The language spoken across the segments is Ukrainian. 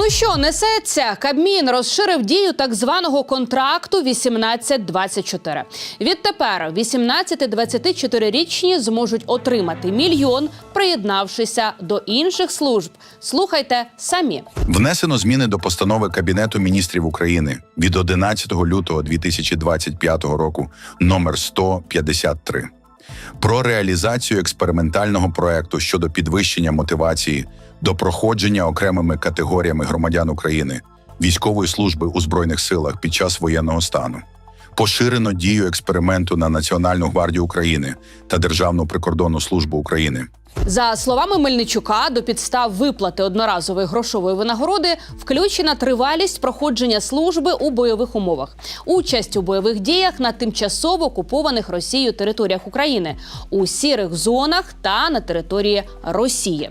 Ну що, несеться? Кабмін розширив дію так званого контракту 18-24. Відтепер 18-24-річні зможуть отримати мільйон, приєднавшися до інших служб. Слухайте самі. Внесено зміни до постанови Кабінету міністрів України від 11 лютого 2025 року номер 153 про реалізацію експериментального проекту щодо підвищення мотивації до проходження окремими категоріями громадян України військової служби у збройних силах під час воєнного стану. Поширено дію експерименту на Національну гвардію України та Державну прикордонну службу України. За словами Мельничука, до підстав виплати одноразової грошової винагороди включена тривалість проходження служби у бойових умовах, участь у бойових діях на тимчасово окупованих Росією територіях України, у сірих зонах та на території Росії.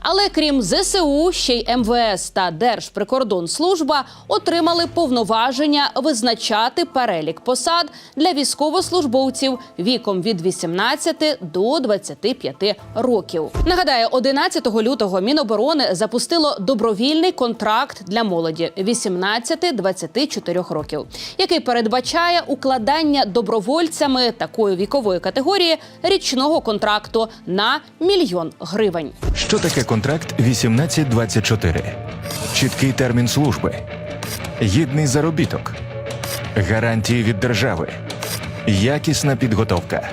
Але крім ЗСУ, ще й МВС та Держприкордонслужба отримали повноваження визначати перелік посад для військовослужбовців віком від 18 до 25 років. Нагадаю, 11 лютого Міноборони запустило добровільний контракт для молоді 18-24 років, який передбачає укладання добровольцями такої вікової категорії річного контракту на мільйон гривень. Що таке контракт 1824? Чіткий термін служби, гідний заробіток, гарантії від держави, якісна підготовка.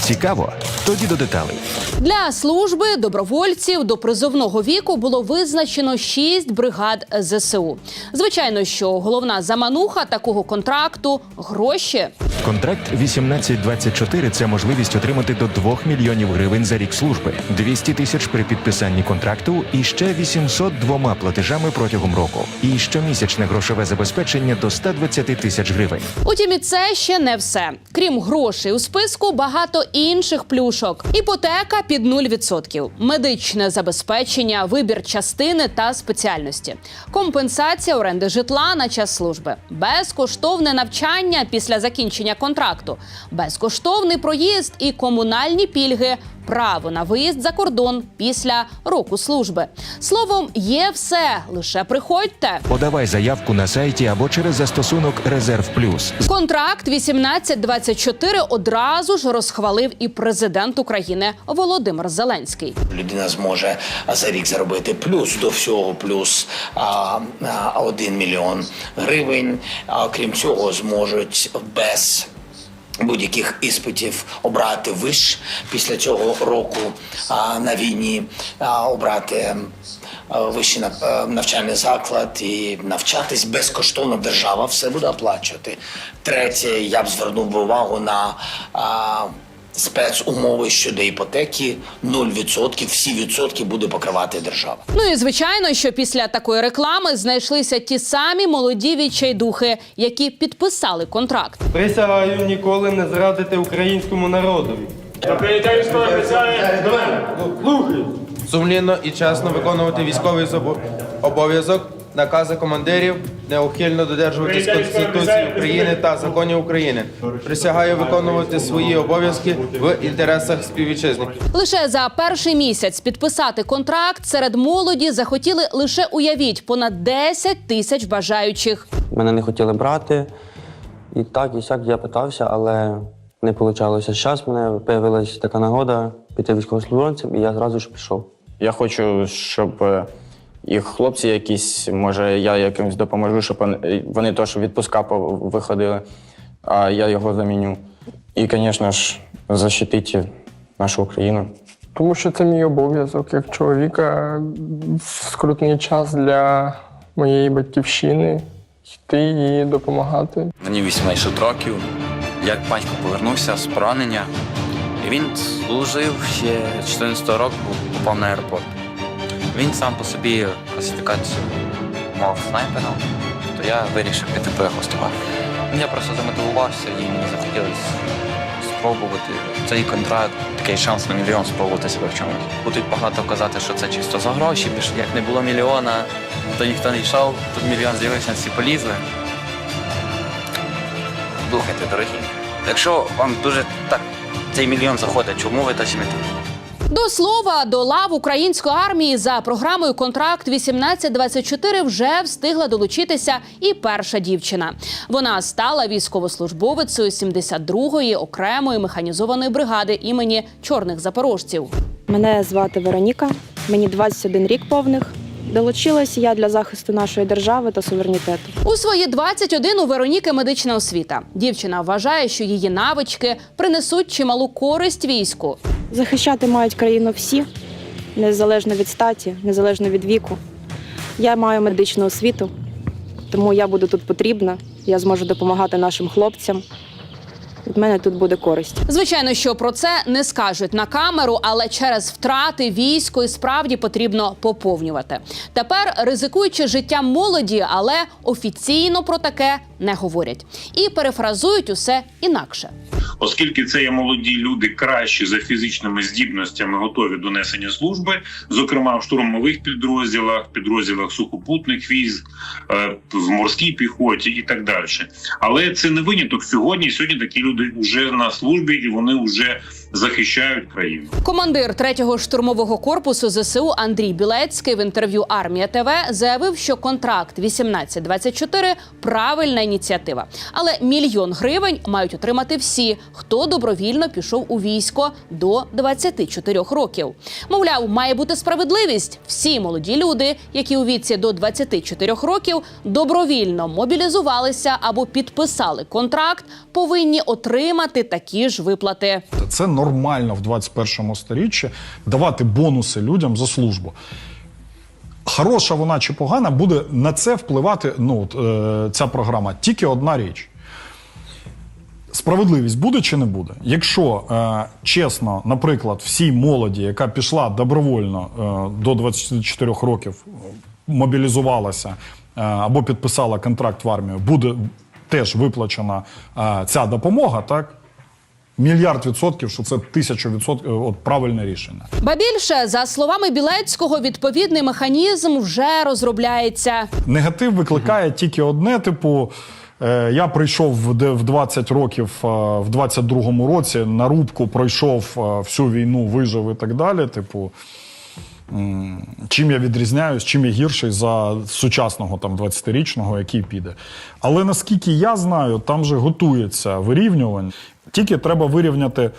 Цікаво? Тоді до деталей. Для служби добровольців до призовного віку було визначено шість бригад ЗСУ. Звичайно, що головна замануха такого контракту гроші. Контракт 1824 – це можливість отримати до 2 мільйонів гривень за рік служби, 200 тисяч при підписанні контракту і ще 800 двома платежами протягом року. І щомісячне грошове забезпечення до 120 тисяч гривень. Утім, і це ще не все. Крім грошей у списку, багато інших плюшок: іпотека під 0%, медичне забезпечення, вибір частини та спеціальності, компенсація оренди житла на час служби, безкоштовне навчання після закінчення контракту, безкоштовний проїзд і комунальні пільги. Право на виїзд за кордон після року служби. Словом, є все. Лише приходьте. Подавай заявку на сайті або через застосунок Резерв Плюс. Контракт 1824 одразу ж розхвалив і президент України Володимир Зеленський. людина зможе за рік заробити плюс до всього, плюс а, а, 1 мільйон гривень. А крім цього, зможуть без будь-яких іспитів обрати виш після цього року а, на війні, а, обрати вищий навчальний заклад і навчатись безкоштовно. Держава все буде оплачувати. Третє, я б звернув увагу на а, спецумови щодо іпотеки 0%, всі відсотки буде покривати держава. Ну і звичайно, що після такої реклами знайшлися ті самі молоді відчайдухи, які підписали контракт. Присягаю ніколи не зрадити українському народові. Військової присяги до мене. Сумлінно і чесно виконувати військовий обов'язок, накази командирів, неухильно додержуватись Конституції України та законів України. Присягаю виконувати свої обов'язки в інтересах співвітчизників. Лише за перший місяць підписати контракт серед молоді захотіли лише уявіть понад 10 тисяч бажаючих. Мене не хотіли брати. І так, і сяк я питався, але не вийшло. Зараз мене з'явилася така нагода піти військовослужбовцем, і я зразу ж пішов. Я хочу, щоб їх хлопці якісь, може, я якимось допоможу, щоб вони- теж відпуска виходили, а я його заміню. І, звісно ж, захистити нашу Україну. Тому що це мій обов'язок як чоловіка в скрутний час для моєї батьківщини йти і допомагати. Мені 18 років. Як батько повернувся з поранення, і він служив ще 14 року, попав на аеропорт. Він сам по собі класифікацію мав снайпером, то я вирішив піти по його. Я просто замотивувався і мені захотілося спробувати цей контракт, такий шанс на мільйон спробувати себе в чомусь. Будуть багато казати, що це чисто за гроші, бо як не було мільйона, то ніхто не йшов, тут мільйон з'явився, всі полізли. Слухайте, дорогі, якщо вам дуже так цей мільйон заходить, чому ви досі не тут? До слова, до лав української армії за програмою Контракт 1824 вже встигла долучитися і перша дівчина. Вона стала військовослужбовицею 72-ї окремої механізованої бригади імені чорних запорожців. Мене звати Вероніка, мені 21 рік повних. Долучилась я для захисту нашої держави та суверенітету. У свої 21 у Вероніки медична освіта. Дівчина вважає, що її навички принесуть чималу користь війську. Захищати мають країну всі, незалежно від статі, незалежно від віку. Я маю медичну освіту, тому я буду тут потрібна. Я зможу допомагати нашим хлопцям. Від мене тут буде користь. Звичайно, що про це не скажуть на камеру, але через втрати військо і справді потрібно поповнювати. Тепер ризикуючи життям молоді, але офіційно про таке не говорять і перефразують усе інакше. Оскільки це є молоді люди кращі за фізичними здібностями, готові до несення служби, зокрема в штурмових підрозділах, підрозділах сухопутних військ, е, в морській піхоті і так далі. Але це не виняток сьогодні. Сьогодні такі люди вже на службі і вони вже захищають країну. Командир 3-го штурмового корпусу ЗСУ Андрій Білецький в інтерв'ю Армія ТВ заявив, що контракт 1824 – правильна ініціатива, але мільйон гривень мають отримати всі, хто добровільно пішов у військо до 24 років. Мовляв, має бути справедливість. Всі молоді люди, які у віці до 24 років добровільно мобілізувалися або підписали контракт, повинні отримати такі ж виплати. Це нормально в 21 сторіччі давати бонуси людям за службу. Хороша вона чи погана, буде на це впливати ну, е, ця програма. Тільки одна річ. Справедливість буде чи не буде? Якщо е, чесно, наприклад, всій молоді, яка пішла добровольно е, до 24 років, мобілізувалася е, або підписала контракт в армію, буде теж виплачена е, ця допомога, так? Мільярд відсотків, що це тисячу відсотків от правильне рішення. Ба більше, за словами Білецького, відповідний механізм вже розробляється. Негатив викликає тільки одне: типу, е, я прийшов в де- в 20 років е, в 22-му році, на рубку пройшов е, всю війну, вижив і так далі. Типу, чим я відрізняюсь, чим я гірший за сучасного там 20-річного, який піде. Але наскільки я знаю, там же готується вирівнювання. Тільки треба вирівняти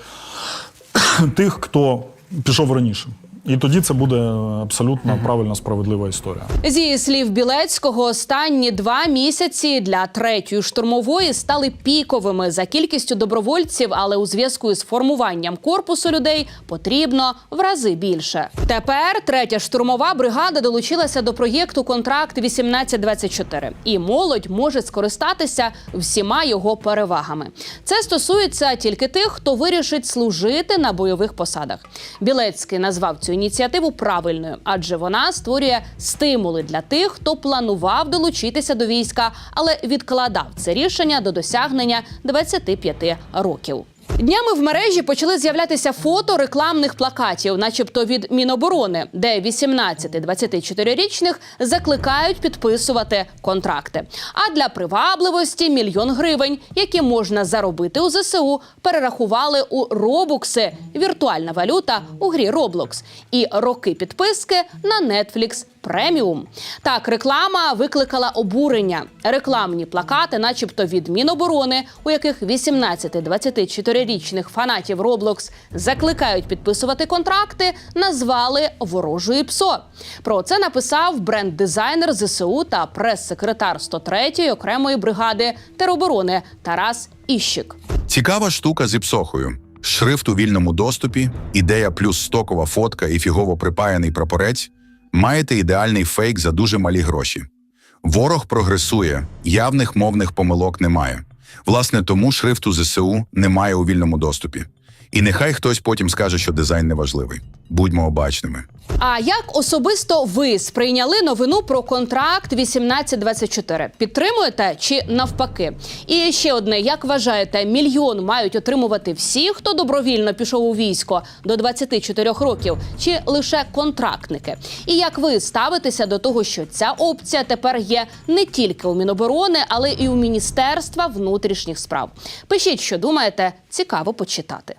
тих, хто пішов раніше. І тоді це буде абсолютно правильна справедлива історія. Зі слів Білецького, останні два місяці для третьої штурмової стали піковими за кількістю добровольців, але у зв'язку з формуванням корпусу людей потрібно в рази більше. Тепер третя штурмова бригада долучилася до проєкту Контракт 1824 і молодь може скористатися всіма його перевагами. Це стосується тільки тих, хто вирішить служити на бойових посадах. Білецький назвав цю ініціативу правильною, адже вона створює стимули для тих, хто планував долучитися до війська, але відкладав це рішення до досягнення 25 років. Днями в мережі почали з'являтися фото рекламних плакатів, начебто від Міноборони, де 18-24-річних закликають підписувати контракти. А для привабливості мільйон гривень, які можна заробити у ЗСУ, перерахували у робукси віртуальна валюта у грі Roblox і роки підписки на Netflix преміум. Так, реклама викликала обурення. Рекламні плакати, начебто від Міноборони, у яких 18-24-річних фанатів Roblox закликають підписувати контракти, назвали ворожою ПСО. Про це написав бренд-дизайнер ЗСУ та прес-секретар 103-ї окремої бригади тероборони Тарас Іщик. Цікава штука з іпсохою. Шрифт у вільному доступі, ідея плюс стокова фотка і фігово припаяний прапорець. Маєте ідеальний фейк за дуже малі гроші. Ворог прогресує, явних мовних помилок немає. Власне, тому шрифту ЗСУ немає у вільному доступі. І нехай хтось потім скаже, що дизайн не важливий. Будьмо обачними. А як особисто ви сприйняли новину про контракт 1824? Підтримуєте чи навпаки? І ще одне: як вважаєте, мільйон мають отримувати всі, хто добровільно пішов у військо до 24 років, чи лише контрактники? І як ви ставитеся до того, що ця опція тепер є не тільки у Міноборони, але і у Міністерства внутрішніх справ? Пишіть, що думаєте, цікаво почитати.